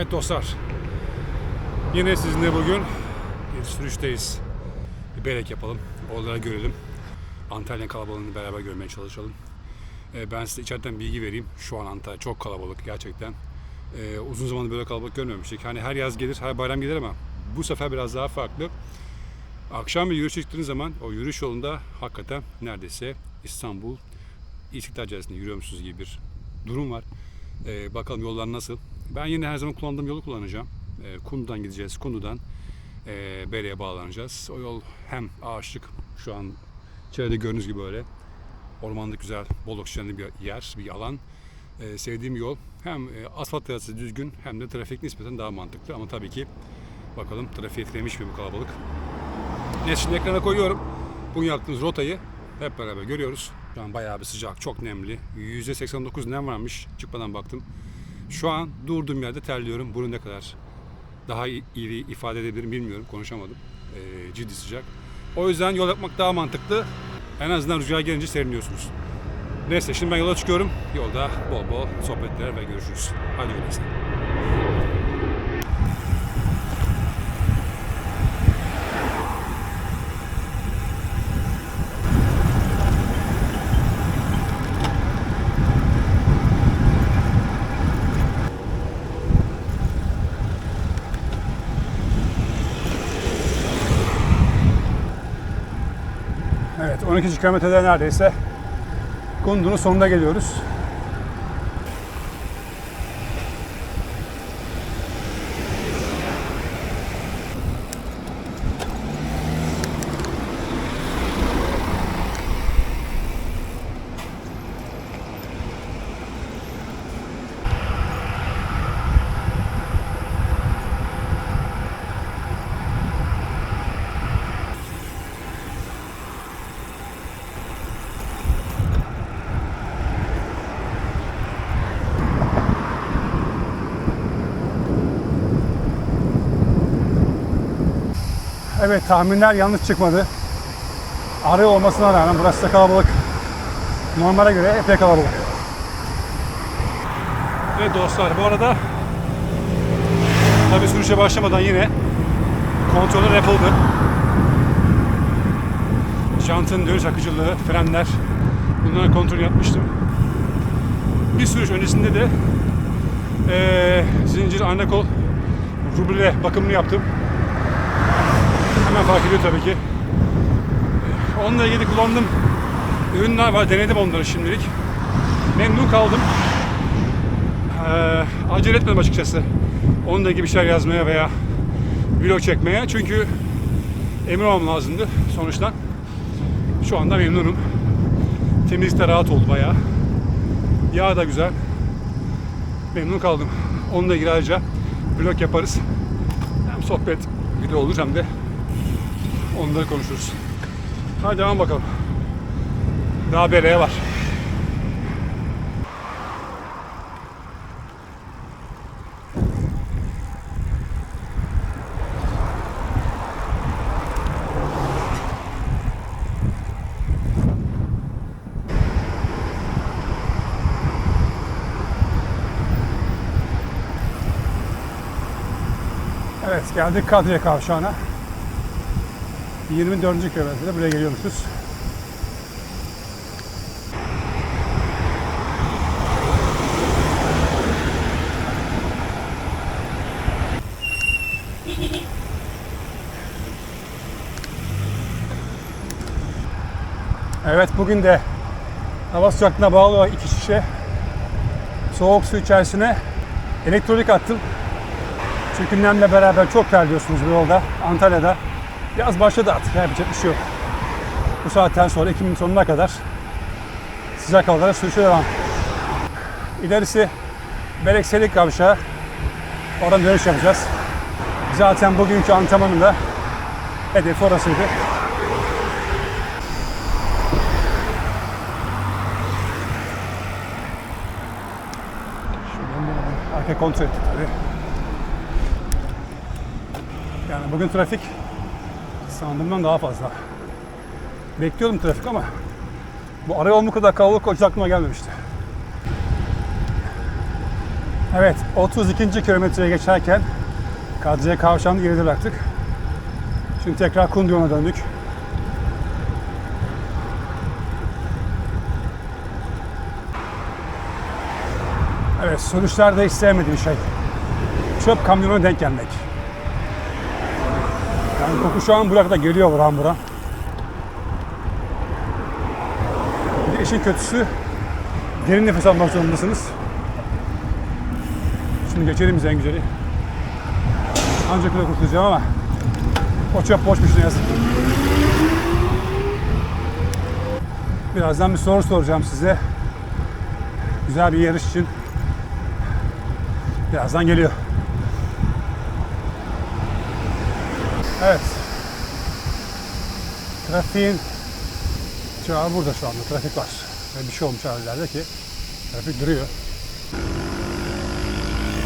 Evet dostlar. Yine sizinle bugün bir sürüşteyiz. Bir belek yapalım. Oraları görelim. Antalya kalabalığını beraber görmeye çalışalım. Ee, Ben size içeriden bilgi vereyim. Şu an Antalya çok kalabalık gerçekten. Ee, uzun zamandır böyle kalabalık görmemiştik. Hani her yaz gelir, her bayram gelir ama bu sefer biraz daha farklı. Akşam bir yürüyüş çıktığınız zaman o yürüyüş yolunda hakikaten neredeyse İstanbul İstiklal Caddesi'nde yürüyormuşsunuz gibi bir durum var. Ee, bakalım yollar nasıl. Ben yine her zaman kullandığım yolu kullanacağım. Ee, Kundu'dan gideceğiz. Kundu'dan e, Bere'ye bağlanacağız. O yol hem ağaçlık şu an çevrede gördüğünüz gibi böyle ormanlık güzel, bol oksijenli bir yer, bir alan. Ee, sevdiğim yol. Hem e, asfalt arası düzgün hem de trafik nispeten daha mantıklı. Ama tabii ki bakalım trafiği etkilemiş mi bu kalabalık. Neyse şimdi ekrana koyuyorum. Bugün yaptığımız rotayı hep beraber görüyoruz. Şu an bayağı bir sıcak, çok nemli. %89 nem varmış. Çıkmadan baktım. Şu an durduğum yerde terliyorum. Bunu ne kadar daha iyi ifade edebilirim bilmiyorum. Konuşamadım. Ee, ciddi sıcak. O yüzden yol yapmak daha mantıklı. En azından rüzgar gelince serinliyorsunuz. Neyse şimdi ben yola çıkıyorum. Yolda bol bol sohbetler ve görüşürüz. Hadi öyleyse. Evet 12. kilometrede neredeyse Kundu'nun sonuna geliyoruz. Evet tahminler yanlış çıkmadı. Arı olmasına rağmen burası da kalabalık. Normale göre epey kalabalık. Evet dostlar bu arada tabi sürüşe başlamadan yine kontroller yapıldı. Jantın dönüş akıcılığı, frenler bunların kontrol yapmıştım. Bir sürüş öncesinde de eee zincir kol ruble bakımını yaptım. Hemen fark ediyor tabii ki. Onunla ilgili kullandığım ürünler var. Denedim onları şimdilik. Memnun kaldım. Ee, acele etmedim açıkçası. Onunla ilgili bir şeyler yazmaya veya vlog çekmeye. Çünkü emin olmam lazımdı sonuçta. Şu anda memnunum. Temizlik de rahat oldu bayağı. Yağ da güzel. Memnun kaldım. Onunla ilgili ayrıca vlog yaparız. Hem sohbet video olur hem de Onları konuşuruz. Hadi devam bakalım. Daha bereye var. Evet geldik Kadriye Kavşağı'na. 24. kilometrede buraya geliyormuşuz. Evet bugün de hava sıcaklığına bağlı olarak iki şişe soğuk su içerisine elektrolik attım. Çünkü nemle beraber çok terliyorsunuz bu yolda Antalya'da. Yaz başladı artık. Yapacak bir şey yok. Bu saatten sonra Ekim'in sonuna kadar sıcak havalara sürüşe devam. İlerisi Belekselik Kavşağı. Oradan dönüş yapacağız. Zaten bugünkü antrenmanın da hedefi orasıydı. Arka kontrol ettik tabii. Yani bugün trafik sandığımdan daha fazla. Bekliyordum trafik ama bu arayol bu kadar kalabalık olacak aklıma gelmemişti. Evet, 32. kilometreye geçerken Kadriye Kavşağı'nı geride bıraktık. Şimdi tekrar Kundu yoluna döndük. Evet, sürüşlerde hiç sevmediğim şey. Çöp kamyonuna denk gelmek. Yani koku şu an burakta geliyor buram buram. Bir de işin kötüsü derin nefes almak zorundasınız. Şimdi geçelim biz en güzeli. Ancak öyle kurtulacağım ama o çöp boşmuş ne yazık. Birazdan bir soru soracağım size. Güzel bir yarış için. Birazdan geliyor. Evet. Trafiğin çağı burada şu anda. Trafik var. Ve bir şey olmuş herhalde ki trafik duruyor.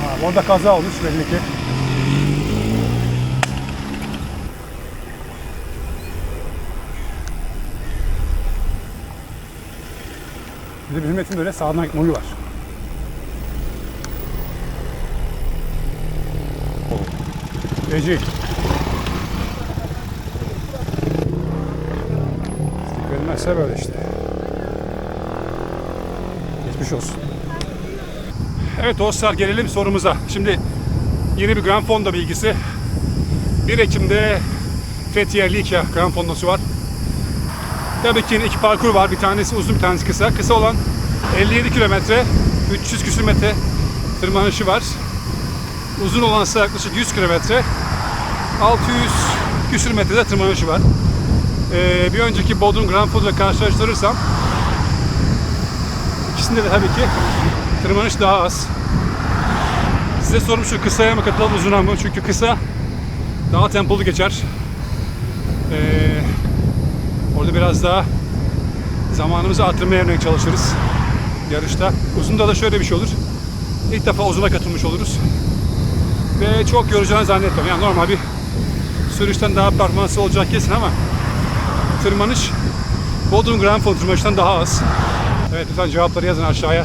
Ha, orada kaza olmuş belli ki. Bir de bizim etin böyle sağdan gitme huyu var. Feci. Görünmezse böyle işte. Geçmiş olsun. Evet dostlar gelelim sorumuza. Şimdi yeni bir Grand Fondo bilgisi. 1 Ekim'de Fethiye Likya Grand Fondosu var. Tabii ki iki parkur var. Bir tanesi uzun bir tanesi kısa. Kısa olan 57 kilometre, 300 küsür metre tırmanışı var. Uzun olan ise yaklaşık 100 kilometre, 600 küsür metrede tırmanışı var. Ee, bir önceki Bodrum Grand Fondo ile karşılaştırırsam ikisinde de tabii ki tırmanış daha az. Size sorum şu kısaya mı katılalım uzuna mı? Çünkü kısa daha tempolu geçer. Ee, orada biraz daha zamanımızı artırmaya yönelik çalışırız yarışta. Uzunda da şöyle bir şey olur. İlk defa uzuna katılmış oluruz. Ve çok yoracağını zannetmiyorum. Yani normal bir sürüşten daha performansı olacak kesin ama tırmanış Bodrum Grand tırmanıştan daha az. Evet lütfen cevapları yazın aşağıya.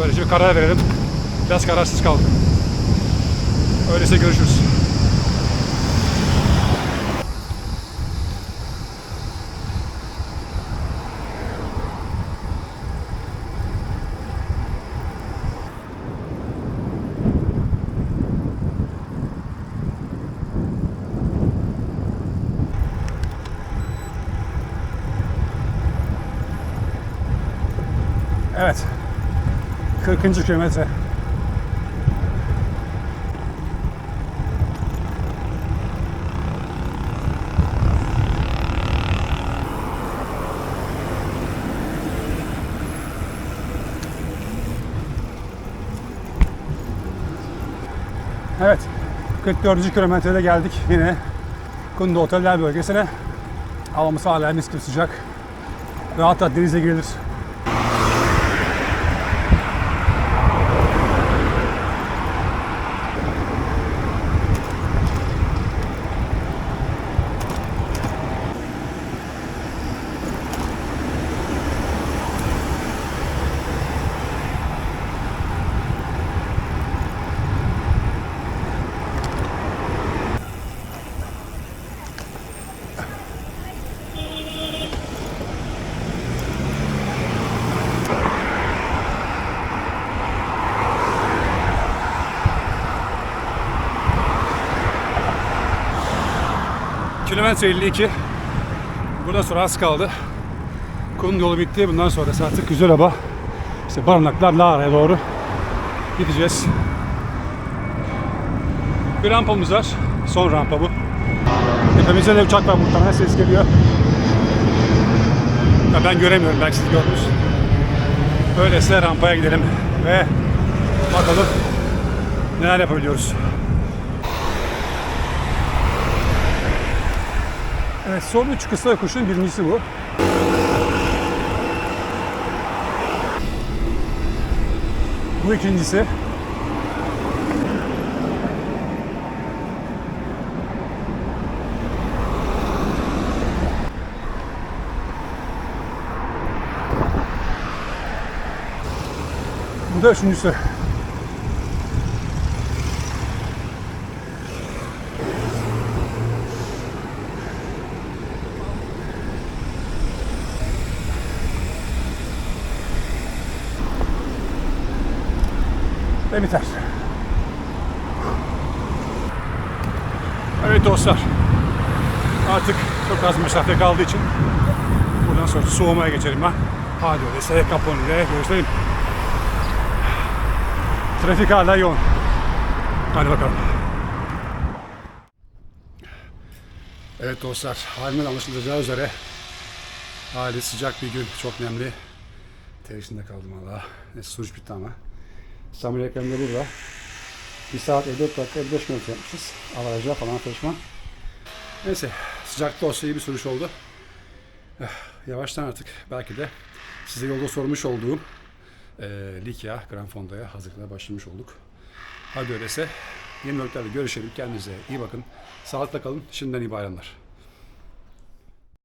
Böylece bir karar verelim. Biraz kararsız kaldım. Öyleyse görüşürüz. Evet. 40. kilometre. Evet. 44. kilometrede geldik yine Kundu Oteller bölgesine. Havamız hala mis gibi sıcak. Rahat rahat denize girilir. Kilometre 52. Buradan sonra az kaldı. Kum yolu bitti. Bundan sonra artık güzel hava. İşte barınaklar Lara'ya doğru gideceğiz. Bir rampamız var. Son rampa bu. Tepemizde de uçak var muhtemelen ses geliyor. Ya ben göremiyorum belki siz gördünüz. Öyleyse rampaya gidelim ve bakalım neler yapabiliyoruz. Evet, son üç kısa yokuşun birincisi bu. Bu ikincisi. Bu da üçüncüsü. Biter. Evet dostlar. Artık çok az mesafe kaldığı için buradan sonra soğumaya geçelim ben. Hadi öyleyse Capone ile görüşelim. Trafik hala yoğun. Hadi bakalım. Evet dostlar, halimden anlaşılacağı üzere hali sıcak bir gün, çok nemli. Terişinde kaldım valla. Neyse suç bitti ama. İstanbul yakınında burada. 1 saat 54 dakika 55 kilometre yapmışız. Avarajlar falan peşman. Neyse sıcakta olsa iyi bir sürüş oldu. Eh, Yavaştan artık belki de size yolda sormuş olduğum e, Likya Grand Fondo'ya hazırlıkla başlamış olduk. Hadi öyleyse yeni bölümlerde görüşelim. Kendinize iyi bakın. Sağlıkla kalın. Şimdiden iyi bayramlar.